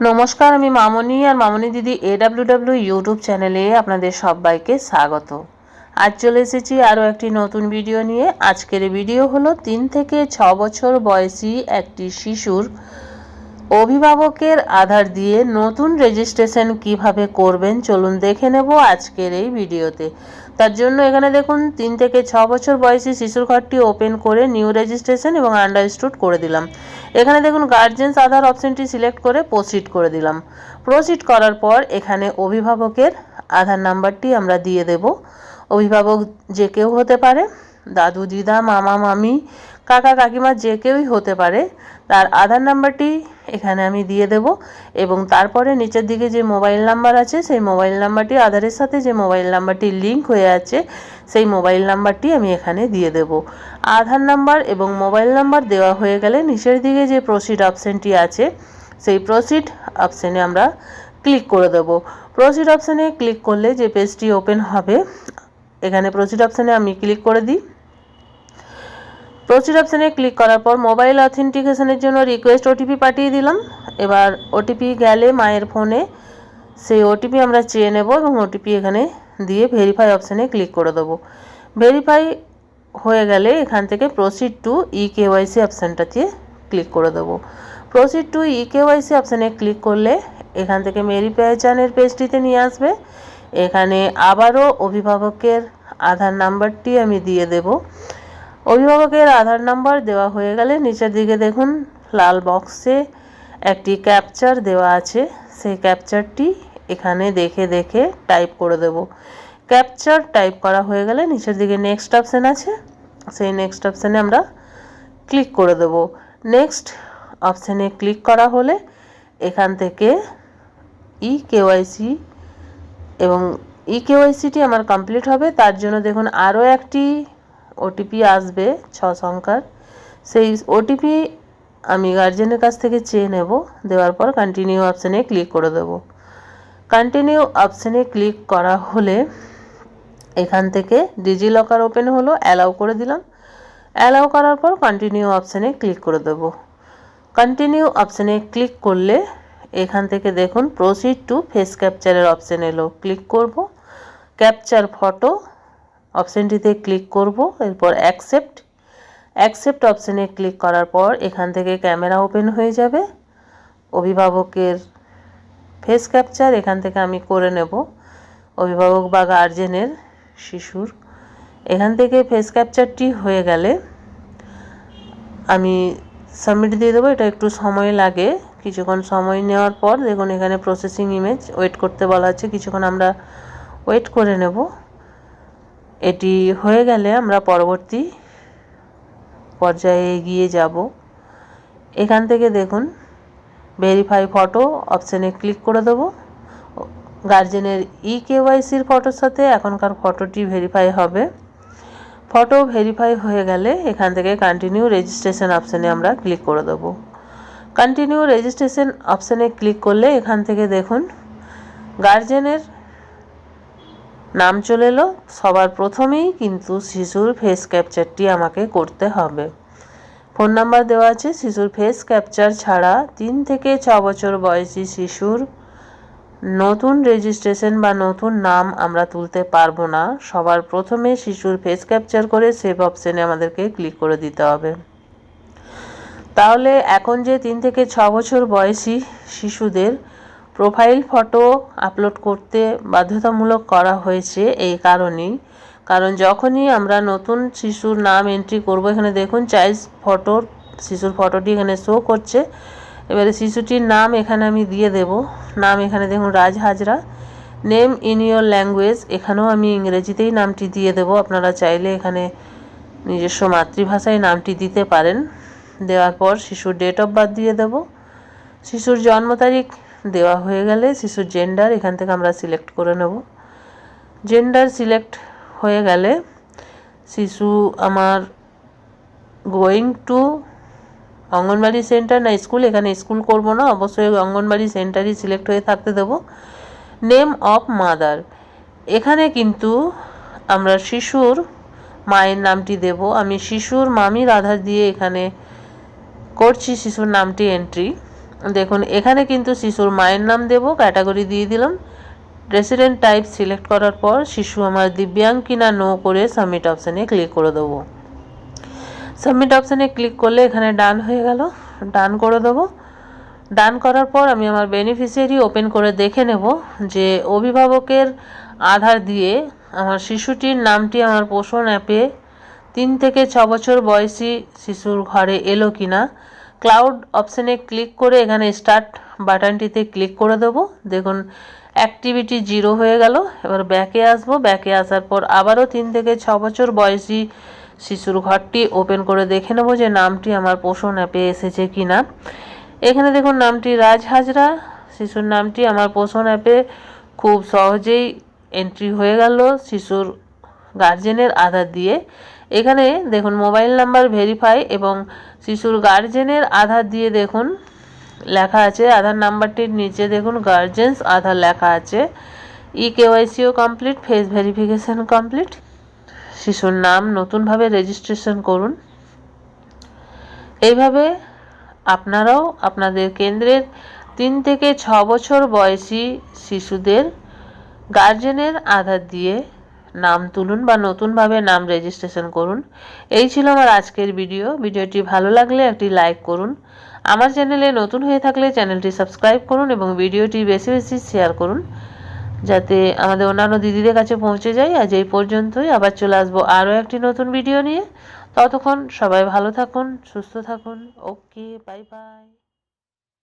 নমস্কার, আমি মামনি আর মামনি দিদি এডাব্লিউডাব্লিউ ইউটিউব চ্যানেলে আপনাদের সবাইকে স্বাগত। আজ চলে এসেছি আরও একটি নতুন ভিডিও নিয়ে। আজকের ভিডিও হলো তিন থেকে ছ বছর বয়সী একটি শিশুর অভিভাবকের আধার দিয়ে নতুন রেজিস্ট্রেশন কীভাবে করবেন চলুন দেখে নেব আজকের এই ভিডিওতে তার জন্য এখানে দেখুন, তিন থেকে ছ বছর বয়সী শিশুর ঘরটি ওপেন করে নিউ রেজিস্ট্রেশন এবং আন্ডারস্টুড করে দিলাম। এখানে দেখুন গার্জেন্স আধার অপশানটি সিলেক্ট করে প্রসিড করে দিলাম। প্রসিড করার পর এখানে অভিভাবকের আধার নাম্বারটি আমরা দিয়ে দেব। অভিভাবক যে কেউ হতে পারে দাদু, দিদা, মামা, মামি, কাকা, কাকিমা যে কেউই হতে পারে, তার আধার নাম্বারটি এখানে আমি দিয়ে দেব এবং তারপরে নিচের দিকে যে মোবাইল নাম্বার আছে, সেই মোবাইল নাম্বারটি, আধারের সাথে যে মোবাইল নাম্বারটি লিঙ্ক হয়ে আছে, সেই মোবাইল নাম্বারটি আমি এখানে দিয়ে দেব। আধার নাম্বার এবং মোবাইল নাম্বার দেওয়া হয়ে গেলে নিচের দিকে যে প্রসিড অপশানটি আছে, সেই প্রসিড অপশানে আমরা ক্লিক করে দেব। প্রসিড অপশানে ক্লিক করলে যে পেজটি ওপেন হবে, এখানে প্রসিড অপশানে আমি ক্লিক করে দিই। প্রসিড অপশানে ক্লিক করার পর মোবাইল অথেন্টিকেশনের জন্য রিকোয়েস্ট ওটিপি পাঠিয়ে দিলাম। এবার ওটিপি গেলে মায়ের ফোনে সেই ওটিপি আমরা চেয়ে নেব এবং ওটিপি এখানে দিয়ে ভেরিফাই অপশানে ক্লিক করে দেবো। ভেরিফাই হয়ে গেলে এখান থেকে প্রসিড টু ই কেওয়াইসি অপশানটাতে ক্লিক করে দেবো। প্রসিড টু ই কেওয়াইসি অপশানে ক্লিক করলে এখান থেকে মেরি পেহচানের পেজটিতে নিয়ে আসবে। এখানে আবারও অভিভাবকের আধার নাম্বারটি আমি দিয়ে দেব। অভিভাবকের আধার নাম্বার দেওয়া হয়ে গেলে নিচের দিকে দেখুন, লাল বক্সে একটি ক্যাপচার দেওয়া আছে। সেই ক্যাপচারটি এখানে দেখে দেখে টাইপ করে দেব। ক্যাপচার টাইপ করা হয়ে গেলে নিচের দিকে নেক্সট অপশান আছে। সেই নেক্সট অপশানে আমরা ক্লিক করে দেব। নেক্সট অপশানে ক্লিক করা হলে এখান থেকে ই কেওয়াইসি এবং ই কেওয়াইসিটি আমার কমপ্লিট হবে। তার জন্য দেখুন আরও একটি ওটিপি আসবে ছ সংখ্যার। সেই ওটিপি আমি গার্জেনের কাছ থেকে চেয়ে নেব, দেওয়ার পর কন্টিনিউ অপশানে ক্লিক করে দেব। কন্টিনিউ অপশানে ক্লিক করা হলে এখান থেকে ডিজি লকার ওপেন হলো অ্যালাউ করে দিলাম। অ্যালাউ করার পর কন্টিনিউ অপশানে ক্লিক করে দেব। কন্টিনিউ অপশানে ক্লিক করলে এখান থেকে দেখুন প্রসিড টু ফেস ক্যাপচারের অপশান এলো। ক্লিক করব। ক্যাপচার ফটো অপশানটিতে ক্লিক করব, এরপর অ্যাকসেপ্ট অ্যাকসেপ্ট অপশানে ক্লিক করার পর এখান থেকে ক্যামেরা ওপেন হয়ে যাবে। অভিভাবকের ফেস ক্যাপচার এখান থেকে আমি করে নেব। অভিভাবক বা গার্জেনের শিশুর। এখান থেকে ফেস ক্যাপচারটি হয়ে গেলে আমি সাবমিট দিয়ে দেবো। এটা একটু সময় লাগে। কিছুক্ষণ সময় নেওয়ার পর দেখুন এখানে প্রসেসিং ইমেজ ওয়েট করতে বলা আছে। কিছুক্ষণ আমরা ওয়েট করে নেব। এটি হয়ে গেলে আমরা পরবর্তী পর্যায়ে এগিয়ে যাব। এখান থেকে দেখুন ভেরিফাই ফটো অপশানে ক্লিক করে দেবো। গার্জেনের ই কেওয়াইসির ফটোর সাথে এখনকার ফটোটি ভেরিফাই হবে। ফটো ভেরিফাই হয়ে গেলে এখান থেকে কন্টিনিউ রেজিস্ট্রেশন অপশানে আমরা ক্লিক করে দেবো। কন্টিনিউ রেজিস্ট্রেশন অপশানে ক্লিক করলে এখান থেকে দেখুন গার্জেনের নাম চলে এলো, সবার প্রথমেই কিন্তু শিশুর ফেস ক্যাপচারটি আমাকে করতে হবে। ফোন নাম্বার দেওয়া আছে, শিশুর ফেস ক্যাপচার ছাড়া তিন থেকে ছ বছর বয়সী শিশুর নতুন রেজিস্ট্রেশন বা নতুন নাম আমরা তুলতে পারব না। সবার প্রথমে শিশুর ফেস ক্যাপচার করে সেভ অপশানে আমাদেরকে ক্লিক করে দিতে হবে। তাহলে এখন যে তিন থেকে ছ বছর বয়সী শিশুদের প্রোফাইল ফটো আপলোড করতে বাধ্যতামূলক করা হয়েছে এই কারণেই। কারণ যখনই আমরা নতুন শিশুর নাম এন্ট্রি করব, এখানে দেখুন চাইল্ড ফটোর শিশুর ফটোটি এখানে শো করছে। এবারে শিশুটির নাম এখানে আমি দিয়ে দেব। নাম এখানে দেখুন Raj Hazra. Name in your language এখানেও আমি ইংরেজিতেই নামটি দিয়ে দেব। আপনারা চাইলে এখানে নিজস্ব মাতৃভাষায় নামটি দিতে পারেন। দেওয়ার পর শিশুর ডেট অফ বার্থ দিয়ে দেব। শিশুর জন্ম তারিখ দেওয়া হয়ে গেলে শিশুর জেন্ডার এখান থেকে আমরা সিলেক্ট করে নেব। জেন্ডার সিলেক্ট হয়ে গেলে শিশু আমার গোয়িং টু অঙ্গনবাড়ি সেন্টার না স্কুল এখানে স্কুল করব না, অবশ্যই অঙ্গনবাড়ি সেন্টারই সিলেক্ট হয়ে থাকতে দেব। নেম অফ মাদার এখানে কিন্তু আমরা শিশুর মায়ের নামটি দেব। আমি শিশুর মামির আধার দিয়ে এখানে করছি, শিশুর নামটি এন্ট্রি দেখুন, এখানে কিন্তু শিশুর মায়ের নাম দেব, ক্যাটাগরি দিয়ে দিলাম। রেসিডেন্ট টাইপ সিলেক্ট করার পর শিশু আমার দিব্যাং কিনা নো করে সাবমিট অপশানে ক্লিক করে দেবো। সাবমিট অপশানে ক্লিক করলে এখানে ডান হয়ে গেল ডান করে দেবো। ডান করার পর আমি আমার বেনিফিশিয়ারি ওপেন করে দেখে নেব যে অভিভাবকের আধার দিয়ে আমার শিশুটির নামটি আমার পোষণ অ্যাপে তিন থেকে ছ বছর বয়সী শিশুর ঘরে এলো কি না ক্লাউড অপশানে ক্লিক করে এখানে স্টার্ট বাটনটিতে ক্লিক করে দেবো। দেখুন অ্যাক্টিভিটি জিরো হয়ে গেল, এবার ব্যাকে আসব। ব্যাকে আসার পর আবারও তিন থেকে ছ বছর বয়সী শিশুর ঘরটি ওপেন করে দেখে নেব যে নামটি আমার পোষণ অ্যাপে এসেছে কি না এখানে দেখুন, নামটি রাজ হাজরা। শিশুর নামটি আমার পোষণ অ্যাপে খুব সহজেই এন্ট্রি হয়ে গেল শিশুর গার্জেনের আধার দিয়ে। এখানে দেখুন, মোবাইল নাম্বার ভেরিফাই এবং শিশুর গার্জেনের আধার দিয়ে দেখুন, লেখা আছে। আধার নাম্বারটির নিচে দেখুন, গার্জেন্স আধার লেখা আছে। ই কেওয়াইসিও কমপ্লিট ফেস ভেরিফিকেশন কমপ্লিট শিশুর নাম নতুনভাবে রেজিস্ট্রেশন করুন। এইভাবে আপনারাও আপনাদের কেন্দ্রের তিন থেকে ছ বছর বয়সী শিশুদের গার্জেনের আধার দিয়ে নাম তুলুন বা নতুনভাবে নাম রেজিস্ট্রেশন করুন। এই ছিল আমার আজকের ভিডিও ভিডিওটি ভালো লাগলে একটি লাইক করুন। আমার চ্যানেলে নতুন হয়ে থাকলে চ্যানেলটি সাবস্ক্রাইব করুন এবং ভিডিওটি বেশি বেশি শেয়ার করুন, যাতে আমাদের অন্যান্য দিদিদের কাছে পৌঁছে যায়। আজ এই পর্যন্তই। আবার চলে আসব আরও একটি নতুন ভিডিও নিয়ে। ততক্ষণ সবাই ভালো থাকুন, সুস্থ থাকুন। Okay bye bye